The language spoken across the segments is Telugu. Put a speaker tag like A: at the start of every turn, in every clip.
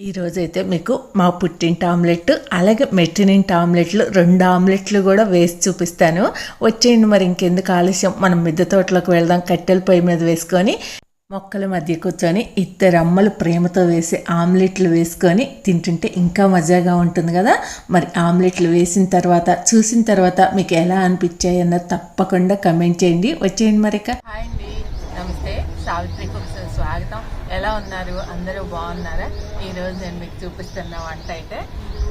A: ఈరోజైతే మీకు మా పుట్టింటి ఆమ్లెట్ అలాగే మెట్టినింటి ఆమ్లెట్లు రెండు ఆమ్లెట్లు కూడా వేసి చూపిస్తాను. వచ్చేయండి మరి ఇంకెందుకు ఆలస్యం. మనం మిద్దె తోటలోకి వెళ్దాం. కట్టెల పొయ్యి మీద వేసుకొని మొక్కల మధ్య కూర్చొని ఇద్దరు అమ్మలు ప్రేమతో వేసే ఆమ్లెట్లు వేసుకొని తింటుంటే ఇంకా మజాగా ఉంటుంది కదా. మరి ఆమ్లెట్లు వేసిన తర్వాత చూసిన తర్వాత మీకు ఎలా అనిపించాయన్నది తప్పకుండా కమెంట్ చేయండి. వచ్చేయండి మరి ఇక. హాయ్ అండి. నమస్తే. సావిత్రి కుక్స్ ఎలా ఉన్నారు? అందరూ బాగున్నారా? ఈరోజు నేను మీకు చూపిస్తున్న వంట అయితే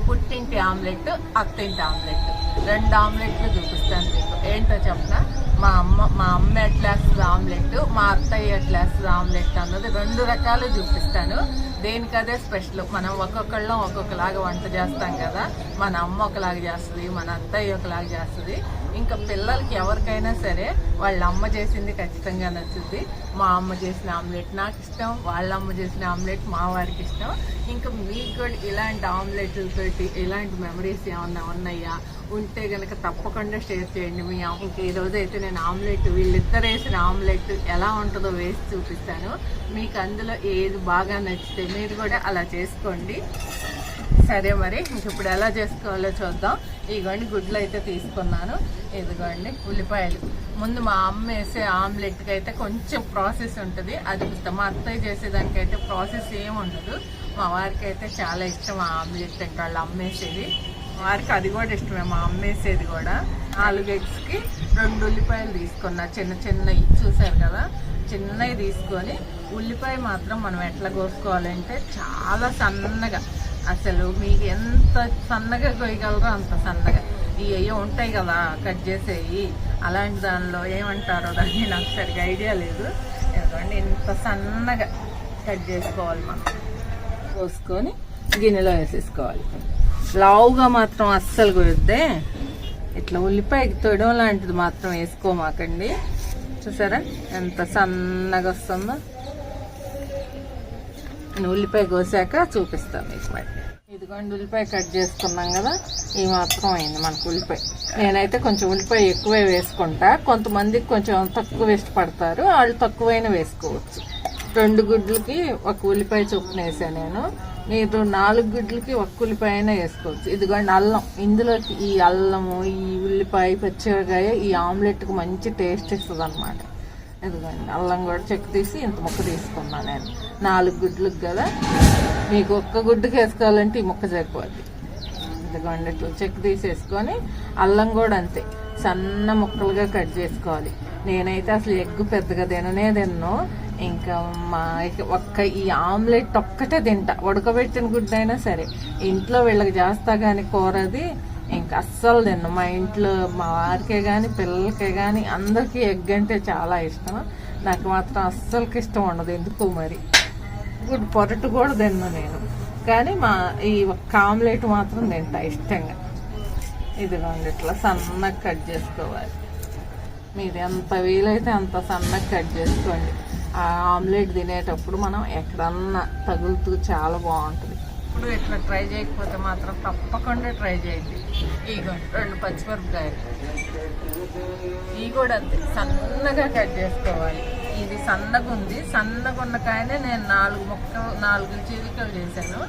A: పుట్టింటి ఆమ్లెట్ అత్తింటి ఆమ్లెట్ రెండు ఆమ్లెట్లు చూపిస్తాను మీకు. ఏంటో చెప్పిన? మా అమ్మ మా అమ్మ ఎట్లా ఆమ్లెట్ మా అత్తయ్య ఎట్లా ఆమ్లెట్ అన్నది రెండు రకాలు చూపిస్తాను. దేనికదే స్పెషల్? మనం ఒక్కొక్కళ్ళం ఒక్కొక్కలాగా వంట చేస్తాం కదా. మన అమ్మ ఒకలాగా చేస్తుంది మన అత్తయ్య ఒకలాగా చేస్తుంది. ఇంకా పిల్లలకి ఎవరికైనా సరే వాళ్ళ అమ్మ చేసింది ఖచ్చితంగా నచ్చుద్ది. మా అమ్మ చేసిన ఆమ్లెట్ నాకు ఇష్టం వాళ్ళ అమ్మ చేసిన ఆమ్లెట్ మా వారికి ఇష్టం. ఇంకా మీకు ఇలాంటి ఆమ్లెట్లతో ఏంటి ఇలాంటి మెమరీస్ ఏమన్నా ఉన్నాయా? ఉంటే కనుక తప్పకుండా షేర్ చేయండి. మీ అమ్మ- ఈరోజు ఈ అయితే నేను ఆమ్లెట్ వీళ్ళిద్దరు వేసిన ఆమ్లెట్ ఎలా ఉంటుందో వేసి చూపిస్తాను. మీకు అందులో ఏది బాగా నచ్చితే మీరు కూడా అలా చేసుకోండి. సరే మరి ఇంక ఇప్పుడు ఎలా చేసుకోవాలో చూద్దాం. ఇదిగోండి గుడ్లు అయితే తీసుకున్నాను. ఇదిగోండి ఉల్లిపాయలు. ముందు మా అమ్మ వేసే ఆమ్లెట్కి అయితే కొంచెం ప్రాసెస్ ఉంటుంది. అది మా అత్తయ్య చేసేదానికైతే ప్రాసెస్ ఏమి ఉండదు. మా వారికి అయితే చాలా ఇష్టం ఆ ఆమ్లెట్ అంటే వాళ్ళు అమ్మేసేది వారికి అది కూడా ఇష్టమే మా అమ్మేసేది కూడా. నాలుగు ఎగ్స్కి రెండు ఉల్లిపాయలు తీసుకున్నా. చిన్న చిన్నవి చూసారు కదా? చిన్నవి తీసుకొని ఉల్లిపాయ మాత్రం మనం ఎట్లా కోసుకోవాలంటే చాలా సన్నగా. అసలు మీకు ఎంత సన్నగా కొయ్యగలరో అంత సన్నగా. ఇవి ఉంటాయి కదా కట్ చేసేవి. అలాంటి దానిలో ఏమంటారో దాన్ని నాకు సరిగా ఐడియా లేదు. ఎందుకంటే ఇంత సన్నగా కట్ చేసుకోవాలి మనం. కోసుకొని గిన్నెలో వేసేసుకోవాలి. లావుగా మాత్రం అస్సలు కుదిరితే ఇట్లా ఉల్లిపాయకి తొడం లాంటిది మాత్రం వేసుకోమాకండి. చూసారా? ఎంత సన్నగా వస్తుందో. నేను ఉల్లిపాయ కోసాక చూపిస్తాను మీకు మరి. ఇదిగోండి ఉల్లిపాయ కట్ చేసుకున్నాం కదా. ఈ మాత్రం అయింది మనకు ఉల్లిపాయ. నేనైతే కొంచెం ఉల్లిపాయ ఎక్కువే వేసుకుంటా. కొంతమందికి కొంచెం తక్కువ ఇష్టపడతారు. వాళ్ళు తక్కువైనా వేసుకోవచ్చు. రెండు గుడ్లకి ఒక ఉల్లిపాయ చొప్పున వేసాను నేను. మీరు నాలుగు గుడ్లకి ఒక్క ఉల్లిపాయ అయినా వేసుకోవచ్చు. ఇదిగోండి అల్లం. ఇందులోకి ఈ అల్లము ఈ ఉల్లిపాయ పచ్చిమిరకాయ ఈ ఆమ్లెట్కి మంచి టేస్ట్ ఇస్తుంది అనమాట ఇదిగోండి అల్లం కూడా చెక్కు తీసి ఇంత ముక్క తీసుకున్నాను నేను. నాలుగు గుడ్లకు కదా. మీకు ఒక్క గుడ్డుకి వేసుకోవాలంటే ఈ ముక్క సరిపోద్ది. ఇదిగోండి ఇట్లా తీసేసుకొని అల్లం కూడా అంతే. సన్న ముక్కలుగా కట్ చేసుకోవాలి. నేనైతే అసలు ఎగ్గు పెద్దగా తిననే తిన్ను. ఇంకా మా ఒక్క ఈ ఆమ్లెట్ ఒక్కటే తింటా. ఉడకబెట్టిన గుడ్డైనా అయినా సరే. ఇంట్లో వీళ్ళకి చేస్తా కానీ కూరది ఇంకా అస్సలు తిన్ను. మా ఇంట్లో మా వారికే కానీ పిల్లలకే కానీ అందరికీ ఎగ్ అంటే చాలా ఇష్టం. నాకు మాత్రం అస్సలకి ఇష్టం ఉండదు. ఎందుకు మరి? గుడ్ పొరటు కూడా తిన్ను నేను. కానీ మా ఈ ఒక్క ఆమ్లెట్ మాత్రం తింటా ఇష్టంగా. ఇదిగోండి ఇట్లా సన్నగా కట్ చేసుకోవాలి. మీరు ఎంత వీలైతే అంత సన్నగా కట్ చేసుకోండి. ఆ ఆమ్లెట్ తినేటప్పుడు మనం ఎక్కడన్నా తగులుతూ చాలా బాగుంటుంది. ఇప్పుడు ఇట్లా ట్రై చేయకపోతే మాత్రం తప్పకుండా ట్రై చేయండి. ఇగోండి రెండు పచ్చిమిరపకాయలు. ఇవి కూడా అంతే సన్నగా కట్ చేసుకోవాలి. ఇది సన్నగా ఉంది. సన్నగా ఉన్న కాయనే నేను నాలుగు మొక్క నాలుగు చీలికలు చేశాను.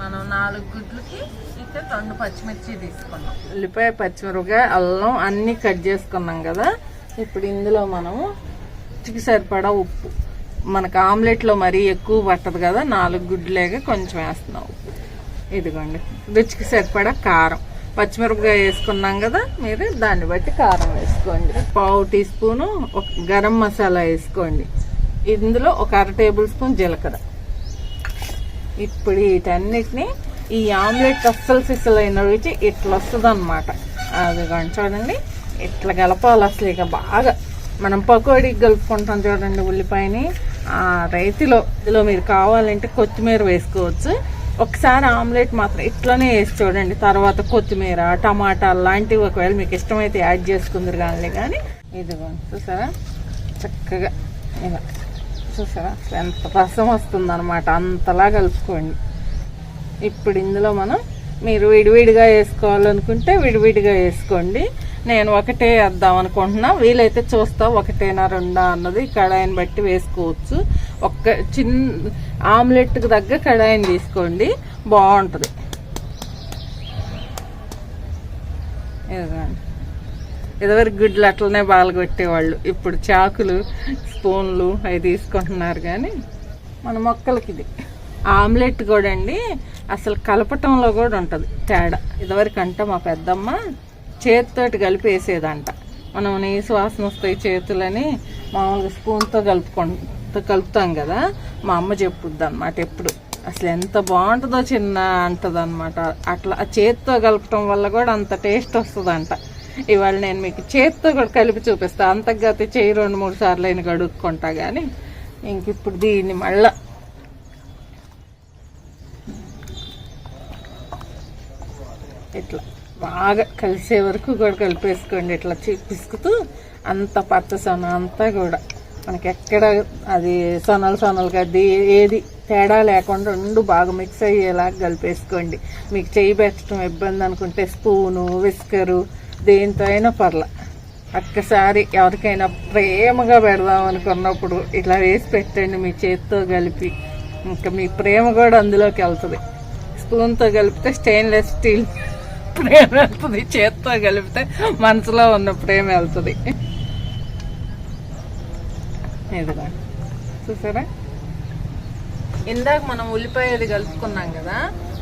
A: మనం నాలుగు గుడ్లకి ఇక్కడ రెండు పచ్చిమిర్చి తీసుకున్నాం. ఉల్లిపాయ పచ్చిమిరపకాయ అల్లం అన్నీ కట్ చేసుకున్నాం కదా. ఇప్పుడు ఇందులో మనము రుచికి సరిపడా ఉప్పు. మనకు ఆమ్లెట్లో మరీ ఎక్కువ పట్టదు కదా నాలుగు గుడ్లేగా కొంచెం వేస్తున్నాం ఉప్పు. ఇదిగోండి. రుచికి సరిపడా కారం. పచ్చిమిరపకాయ వేసుకున్నాం కదా మీరు దాన్ని బట్టి కారం వేసుకోండి. వేసుకోండి. పావు టీ స్పూను ఒక గరం మసాలా వేసుకోండి. ఇందులో ఒక అర టేబుల్ స్పూన్ జీలకర్ర. ఇప్పుడు వీటన్నిటిని ఈ ఆమ్లెట్ అస్సలు సిస్సలైన రుచి ఇట్లా వస్తుంది అనమాట అది చూడండి. ఇట్లా కలపాలి అసలు ఇక బాగా. మనం పకోడీకి కలుపుకుంటాం చూడండి ఉల్లిపాయని. ఆ రైతులో ఇందులో మీరు కావాలంటే కొత్తిమీర వేసుకోవచ్చు. ఒకసారి ఆమ్లెట్ మాత్రం ఇట్లానే వేసి చూడండి. తర్వాత కొత్తిమీర టమాటా లాంటివి ఒకవేళ మీకు ఇష్టమైతే యాడ్ చేసుకుందరు కానీ కానీ ఇదిగో చూసారా? చక్కగా ఇలా. చూసారా? ఎంత రసం వస్తుందన్నమాట. అంతలా కలుపుకోండి. ఇప్పుడు ఇందులో మనం మీరు విడివిడిగా వేసుకోవాలనుకుంటే విడివిడిగా వేసుకోండి. నేను ఒకటే వేద్దాం అనుకుంటున్నా. వీలైతే చూస్తా ఒకటేనా రెండా అన్నది కడాయిని బట్టి వేసుకోవచ్చు. ఒక్క చిన్న ఆమ్లెట్కి తగ్గ కడాయిని తీసుకోండి. బాగుంటుంది. ఇదిగోండి. ఇదివరకు గుడ్లు అట్లనే బాలగొట్టేవాళ్ళు. ఇప్పుడు చాకులు స్పూన్లు అవి తీసుకుంటున్నారు కానీ మన మొక్కలకి ఇది. ఆమ్లెట్ కూడా అండి అసలు కలపటంలో కూడా ఉంటుంది తేడా. ఇదివరకు అంటే మా పెద్దమ్మ చేతితోటి కలిపి వేసేదంట మనం నెయ్యి వాసన వస్తాయి చేతులని మామూలుగా స్పూన్తో కలుపుకుంటూ కలుపుతాం కదా మా అమ్మ చెప్పుద్ది అనమాట ఎప్పుడు. అసలు ఎంత బాగుంటుందో చిన్న అంటది అనమాట అట్లా ఆ చేతితో కలపటం వల్ల కూడా అంత టేస్ట్ వస్తుందంట. ఇవాళ నేను మీకు చేతితో కూడా కలిపి చూపిస్తాను అంతగతి చేయి రెండు మూడు సార్లు అయిన కడుక్కుంటా కానీ ఇంక ఇప్పుడు దీన్ని మళ్ళా. ఇట్లా. బాగా కలిసే వరకు కూడా కలిపేసుకోండి. ఇట్లా పిసుకుతూ అంత పచ్చ సొన అంతా కూడా. మనకి ఎక్కడ అది సొనలు సొనలు అది ఏది తేడా లేకుండా రెండు బాగా మిక్స్ అయ్యేలాగా కలిపేసుకోండి. మీకు చేయి పెట్టడం ఇబ్బంది అనుకుంటే స్పూను విస్కరు దేంతో అయినా పర్ల. ఒక్కసారి ఎవరికైనా ప్రేమగా పెడదాం అనుకున్నప్పుడు ఇట్లా వేసి పెట్టండి మీ చేతితో కలిపి. ఇంకా మీ ప్రేమ కూడా అందులోకి వెళ్తుంది. స్పూన్తో కలిపితే స్టెయిన్లెస్ స్టీల్ ప్రేమ వెళ్తుంది చేత్తో కలిపితే మనసులో ఉన్న ప్రేమ వెళ్తుంది ఇదిగా. చూసారా? ఇందాక మనం ఉల్లిపాయలు కలుపుకున్నాం కదా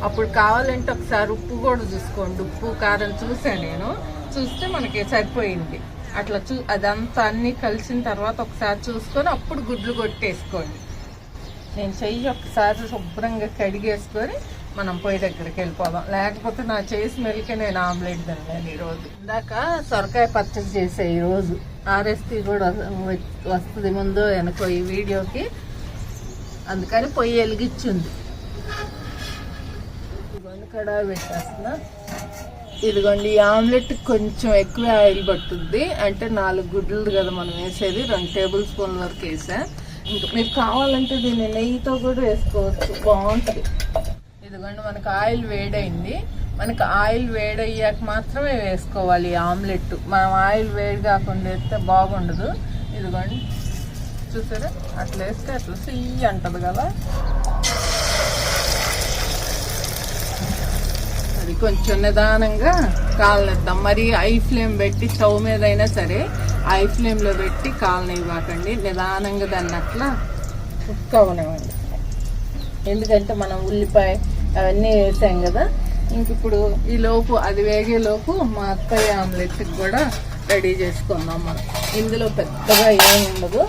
A: అప్పుడు కావాలంటే ఒకసారి ఉప్పు కూడా చూసుకోండి. ఉప్పు కారం చూసాను నేను. చూస్తే మనకి సరిపోయింది. అట్లా చూ అదంతా అన్నీ కలిసిన తర్వాత ఒకసారి చూసుకొని అప్పుడు గుడ్లు కొట్టేసుకోండి. నేను చెయ్యి ఒకసారి శుభ్రంగా కడిగేసుకొని మనం పొయ్యి దగ్గరికి వెళ్ళిపోదాం. లేకపోతే నా చేయి స్మెల్కి నేను ఆమ్లెట్ తిన్నాను ఈరోజు. ఇందాక సొరకాయ పచ్చడి చేసే ఈరోజు ఆర్ఎస్పీ కూడా వస్తుంది ముందు వెనకో ఈ వీడియోకి. అందుకని పొయ్యి వెలిగించింది. ఇదిగోండి కడాయి పెట్టేస్తున్నా. ఇదిగోండి ఈ ఆమ్లెట్ కొంచెం ఎక్కువ ఆయిల్ పట్టుద్ది. అంటే నాలుగు గుడ్లు కదా మనం వేసేది. రెండు టేబుల్ స్పూన్ వరకు వేసా. ఇంకా మీరు కావాలంటే దీన్ని నెయ్యితో కూడా వేసుకోవచ్చు. బాగుంటుంది. ఇదిగోండి మనకు ఆయిల్ వేడైంది. మనకు ఆయిల్ వేడయ్యాక మాత్రమే వేసుకోవాలి ఆమ్లెట్. మనం ఆయిల్ వేడి కాకుండా వేస్తే బాగుండదు. ఇదిగోండి చూసారా? అట్లా వేస్తే అట్లా సీ అంటది కదా. అది కొంచెం నిదానంగా కాలనిద్దాం. మరి ఐ ఫ్లేమ్ పెట్టి స్టవ్ మీద అయినా సరే ఐ ఫ్లేమ్లో పెట్టి కాలనివ్వకండి నిదానంగా దాన్ని అట్లా కుక్ అవనివ్వండి ఎందుకంటే మనం ఉల్లిపాయ అవన్నీ వేసాం కదా. ఇంక ఇప్పుడు ఈ లోపు అది వేగే లోపు మా అత్తయ్య ఆమ్లెట్కి కూడా రెడీ చేసుకుందాం మనం. ఇందులో పెద్దగా ఏం ఉండదు.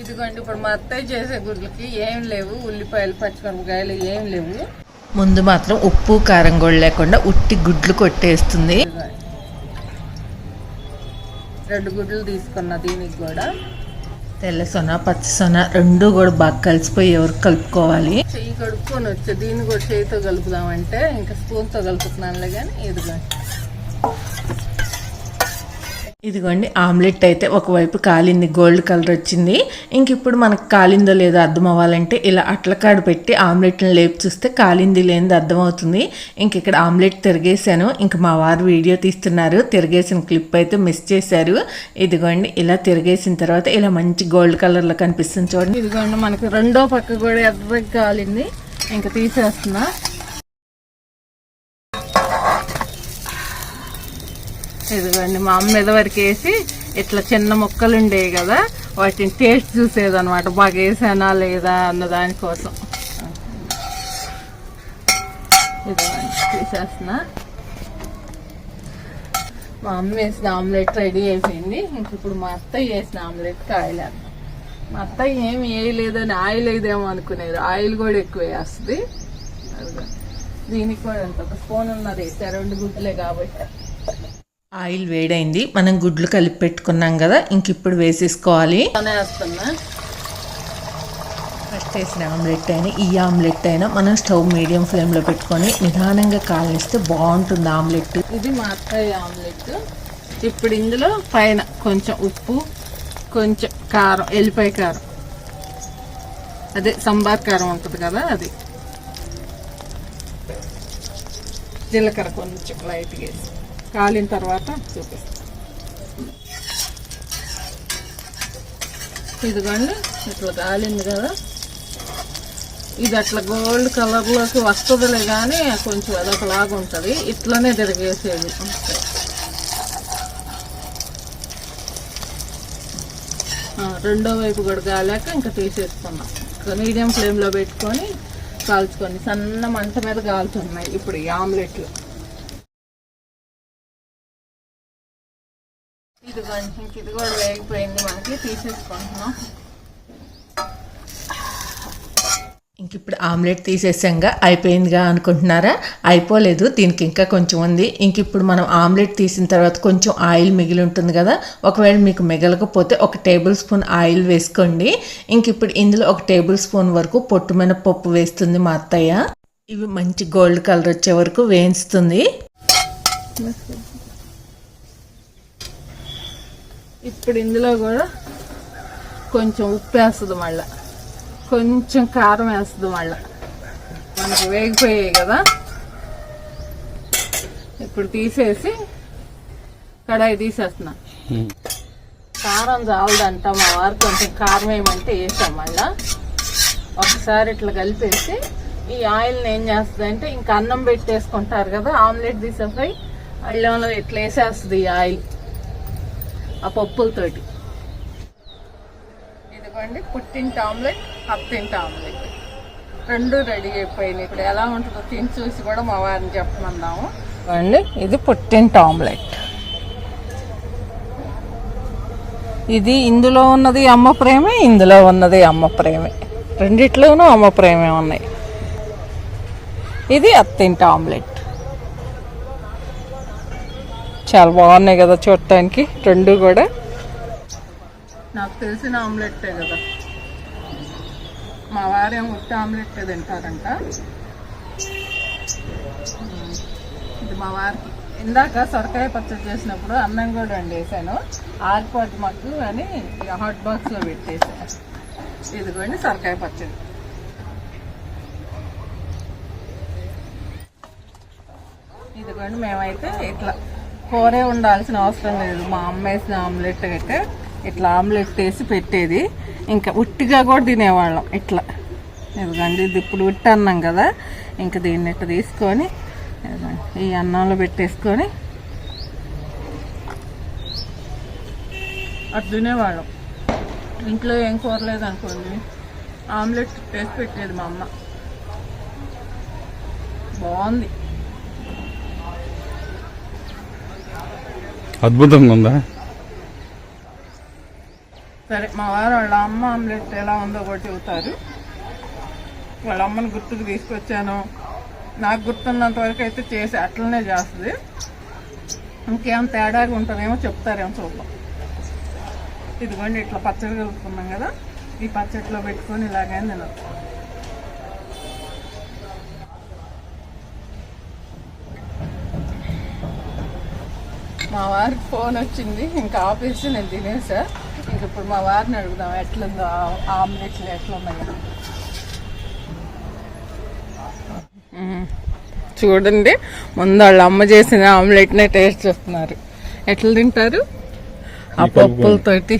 A: ఇదిగోండి ఇప్పుడు మా అత్తయ్య చేసే గుడ్లకి ఏం లేవు. ఉల్లిపాయలు పచ్చిమిరపకాయలు ఏం లేవు.
B: ముందు మాత్రం ఉప్పు కారం కూడా లేకుండా ఉట్టి గుడ్లు కొట్టేస్తుంది.
A: రెండు గుడ్లు తీసుకున్న దీనికి కూడా.
B: తెల్ల సొన పచ్చ సొన రెండు కూడా బాగా కలిసిపోయి ఎవరు కలుపుకోవాలి?
A: చెయ్యి కడుక్కొని వచ్చే దీన్ని కూడా చేయితో కలుపుదామంటే ఇంకా స్పూన్తో కలుపుతున్నానులే కానీ ఇదిగో
B: ఇదిగోండి ఆమ్లెట్ అయితే ఒకవైపు కాలింది గోల్డ్ కలర్ వచ్చింది. ఇంక ఇప్పుడు మనకు కాలిందో లేదో అర్థం అవ్వాలంటే ఇలా అట్లకాడు పెట్టి ఆమ్లెట్ని లేపి చూస్తే కాలింది లేనిది అర్థమవుతుంది ఇంక ఇక్కడ ఆమ్లెట్ తిరిగేశాను. ఇంక మా వారు వీడియో తీస్తున్నారు. తిరిగేసిన క్లిప్ అయితే మిస్ చేశారు. ఇదిగోండి ఇలా తిరిగేసిన తర్వాత ఇలా మంచి గోల్డ్ కలర్లో కనిపిస్తుంది చూడండి.
A: ఇదిగోండి మనకి రెండో పక్క కూడా ఎర్రగా కాలింది. ఇంకా తీసేస్తున్నా. ఇదిగోండి మా అమ్మ మీద వేసి ఇట్లా చిన్న ముక్కలు ఉండేవి కదా వాటిని టేస్ట్ చూసేదన్నమాట. బాగా వేసానా లేదా అన్న దానికోసం ఇదిగోండి తీసేస్తున్నా. మా అమ్మ వేసిన ఆమ్లెట్ రెడీ అయిపోయింది. ఇంక ఇప్పుడు మా అత్తయ్య వేసిన ఆమ్లెట్ కాయలేదు మా అత్తయ్య ఏమి వేయలేదని ఆయిల్ ఏదేమో అనుకునేది. ఆయిల్ కూడా ఎక్కువ వేస్తుంది. దీనికి కూడా ఎంత ఒక స్పూన్ ఉన్నది. వేసా రెండు గుడ్లే కాబట్టి.
B: ఆయిల్ వేడైంది. మనం గుడ్లు కలిపి పెట్టుకున్నాం కదా ఇంక ఇప్పుడు వేసేసుకోవాలి. ఫస్ట్ వేసిన ఆమ్లెట్ అయినా ఈ ఆమ్లెట్ అయినా మనం స్టవ్ మీడియం ఫ్లేమ్లో పెట్టుకొని నిదానంగా కాలనిస్తే బాగుంటుంది ఆమ్లెట్.
A: ఇది మా అత్తయ్య ఆమ్లెట్. ఇప్పుడు ఇందులో పైన కొంచెం ఉప్పు కొంచెం కారం ఎల్లిపాయ కారం. అదే సంబార్ కారం ఉంటుంది కదా అది. జీలకర్ర కొంచెం లైట్గా వేసి. కాలిన తర్వాత చూపిస్తాను ఇదిగోండి ఇట్లా కాలింది కదా. ఇది అట్లా గోల్డ్ కలర్లోకి వస్తుందిలే కానీ కొంచెం అదొకలాగా ఉంటుంది. ఇట్లనే తిరిగేసేది. రెండో వైపు కూడా కాలేక ఇంకా తీసేసుకున్నాం. మీడియం ఫ్లేమ్లో పెట్టుకొని కాల్చుకొని సన్న మంట మీద కాలుతున్నాయి ఇప్పుడు ఈ ఆమ్లెట్లు. ఇది ఇంక ఇది కూడా వేగిపోయింది మనకి తీసేసుకుంటున్నాం
B: ఇంక ఇప్పుడు ఆమ్లెట్ తీసేసాంగా అయిపోయిందిగా అనుకుంటున్నారా? అయిపోలేదు దీనికి ఇంకా కొంచెం ఉంది. ఇంక ఇప్పుడు మనం ఆమ్లెట్ తీసిన తర్వాత కొంచెం ఆయిల్ మిగిలి ఉంటుంది కదా ఒకవేళ మీకు మిగలకపోతే ఒక టేబుల్ స్పూన్ ఆయిల్ వేసుకోండి. ఇంక ఇప్పుడు ఇందులో ఒక టేబుల్ స్పూన్ వరకు పొట్టు పప్పు వేస్తుంది మా అత్తయ్య. ఇవి మంచి గోల్డ్ కలర్ వచ్చే వరకు వేయించుతుంది.
A: ఇప్పుడు ఇందులో కూడా కొంచెం ఉప్పు వేస్తుంది మళ్ళా. కొంచెం కారం వేస్తుంది మళ్ళా. మనకి వేగిపోయాయి కదా. ఇప్పుడు తీసేసి కడాయి తీసేస్తున్నా. కారం చాలదంట మా వారు కొంచెం కారం వేయమంటే వేసాం మళ్ళా. ఒకసారి ఇట్లా కలిపేసి ఈ ఆయిల్ని ఏం చేస్తుంది అంటే ఇంకా అన్నం పెట్టేసుకుంటారు కదా ఆమ్లెట్ తీసేపై అల్లంలో ఇట్లా వేసేస్తుంది ఈ ఆయిల్. ఆ పప్పులతోటి ఇదిగోండి పుట్టింటి ఆమ్లెట్ అత్తింటి ఆమ్లెట్. రెండు రెడీ అయిపోయినాయి. ఇప్పుడు ఎలా ఉంటుందో తిని చూసి కూడా మా వారిని చెప్పమన్నాము అండి ఇది పుట్టింటి ఆమ్లెట్. ఇది ఇందులో ఉన్నది అమ్మ ప్రేమే ఇందులో ఉన్నది అమ్మ ప్రేమే. రెండిట్లోనూ అమ్మ ప్రేమే ఉన్నాయి. ఇది అత్తింటి ఆమ్లెట్. చాలా బాగున్నాయి కదా చూడటానికి. రెండు కూడా. నాకు తెలిసిన ఆమ్లెట్టే కదా. మా వారేం ఉత్త ఆమ్లెట్ తింటారంట. ఇది మా వారికి. ఇందాక సొరకాయ పచ్చడి చేసినప్పుడు అన్నం కూడా వండేసాను ఆరిపోద్ది మాకు అని హాట్ బాక్స్లో పెట్టేసాను ఇదిగోండి సొరకాయ పచ్చడి. ఇదిగోండి మేమైతే ఇట్లా కూరే ఉండాల్సిన అవసరం లేదు. మా అమ్మ వేసిన ఆమ్లెట్ అయితే ఇట్లా ఆమ్లెట్ వేసి పెట్టేది. ఇంకా ఉట్టిగా కూడా తినేవాళ్ళం. ఇట్లా. ఇదిగండి ఇది ఇప్పుడు ఉట్టి అన్నం కదా. ఇంకా దీన్ని ఇట్లా తీసుకొని ఈ అన్నంలో పెట్టేసుకొని అటు తినేవాళ్ళం. ఇంట్లో ఏం కూరలేదు అనుకోండి ఆమ్లెట్ వేసి పెట్టేది మా అమ్మ. బాగుంది.
C: అద్భుతంగా ఉందా?
A: సరే మా వారు వాళ్ళ అమ్మ ఆమ్లెట్ ఎలా ఉందో కూడా చెబుతారు. వాళ్ళ అమ్మని గుర్తుకు తీసుకొచ్చాను. నాకు గుర్తున్నంత వరకు అయితే చేసి అట్లనే చేస్తుంది. ఇంకేం తేడాగా ఉంటుందేమో చెప్తారేమో చూద్దాం. ఇదిగోండి ఇట్లా పచ్చడి కలుపుకున్నాం కదా. ఈ పచ్చట్లో పెట్టుకొని ఇలాగైనా తినచ్చు. మా వారికి ఫోన్ వచ్చింది. ఇంకా ఆపేసి నేను తినేసా. ఇంక ఇప్పుడు మా వారిని అడుగుదాం ఎట్లుందో ఆమ్లెట్లు ఎట్లున్నాయో. చూడండి ముందు వాళ్ళ అమ్మ చేసిన ఆమ్లెట్నే టేస్ట్ చేస్తున్నారు. ఎట్లా తింటారు? ఆ పప్పులతోటి.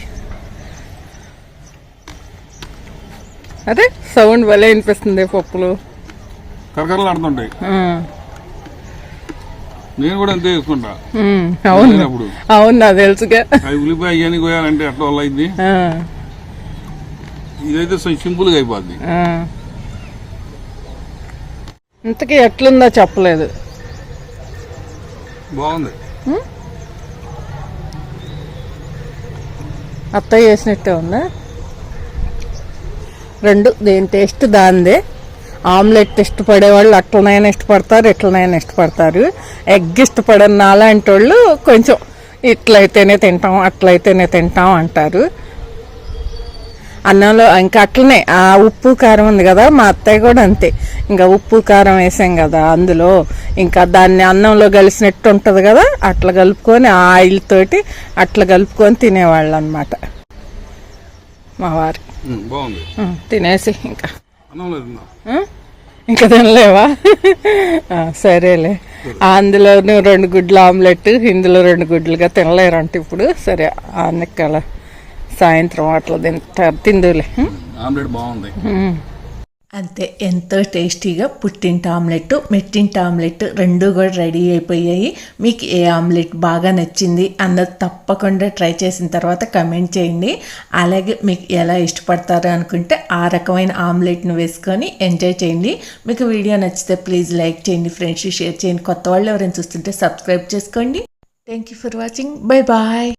A: అదే సౌండ్ భలే వినిపిస్తుంది పప్పులు.
C: నేను కూడా అంతే చేసుకుంటా.
A: అవును. అవును నాకు తెలుసుగా.
C: అవి ఉల్లిపాయ అయ్యాని కోయాలంటే ఎట్లా వల్ల అయింది. ఇదైతే సింపుల్గా అయిపోద్ది.
A: ఇంతకీ ఎట్లుందో చెప్పలేదు.
C: బాగుంది.
A: అత్తయ్య చేసినట్టే ఉందా? రెండు దేని టేస్ట్ దాందే ఆమ్లెట్ ఇష్టపడే వాళ్ళు అట్లనైనా ఇష్టపడతారు ఇట్లనైనా ఇష్టపడతారు. ఎగ్ ఇష్టపడని నాలాంటి వాళ్ళు కొంచెం ఇట్లయితేనే తింటాం అట్లయితేనే తింటాం అంటారు. అన్నంలో ఇంకా అట్లనే ఆ ఉప్పు కారం ఉంది కదా మా అత్తయ్య కూడా అంతే. ఇంకా ఉప్పు కారం వేసాం కదా అందులో. ఇంకా దాన్ని అన్నంలో కలిసినట్టు ఉంటుంది కదా అట్లా కలుపుకొని ఆ ఆయిల్ తోటి అట్లా కలుపుకొని తినేవాళ్ళు అనమాట మా వారు. తినేసి ఇంకా? ఇంకా తినలేవా? సరేలే. అందులోనూ రెండు గుడ్లు ఆమ్లెట్ ఇందులో రెండు గుడ్లుగా తినలేరంట ఇప్పుడు. సరే అన్నక్కల సాయంత్రం అట్లా తింటారు. తిందులే.
C: ఆమ్లెట్ బాగుంది.
B: అంతే ఎంతో టేస్టీగా పుట్టింటి ఆమ్లెట్ మెట్టింటి ఆమ్లెట్ రెండు కూడా రెడీ అయిపోయాయి. మీకు ఏ ఆమ్లెట్ బాగా నచ్చింది అన్నది తప్పకుండా ట్రై చేసిన తర్వాత కమెంట్ చేయండి. అలాగే మీకు ఎలా ఇష్టపడతారు అనుకుంటే ఆ రకమైన ఆమ్లెట్ను వేసుకొని ఎంజాయ్ చేయండి. మీకు వీడియో నచ్చితే ప్లీజ్ లైక్ చేయండి ఫ్రెండ్స్ షేర్ చేయండి. కొత్త వాళ్ళు ఎవరైనా చూస్తుంటే సబ్స్క్రైబ్ చేసుకోండి. Thank you for watching bye bye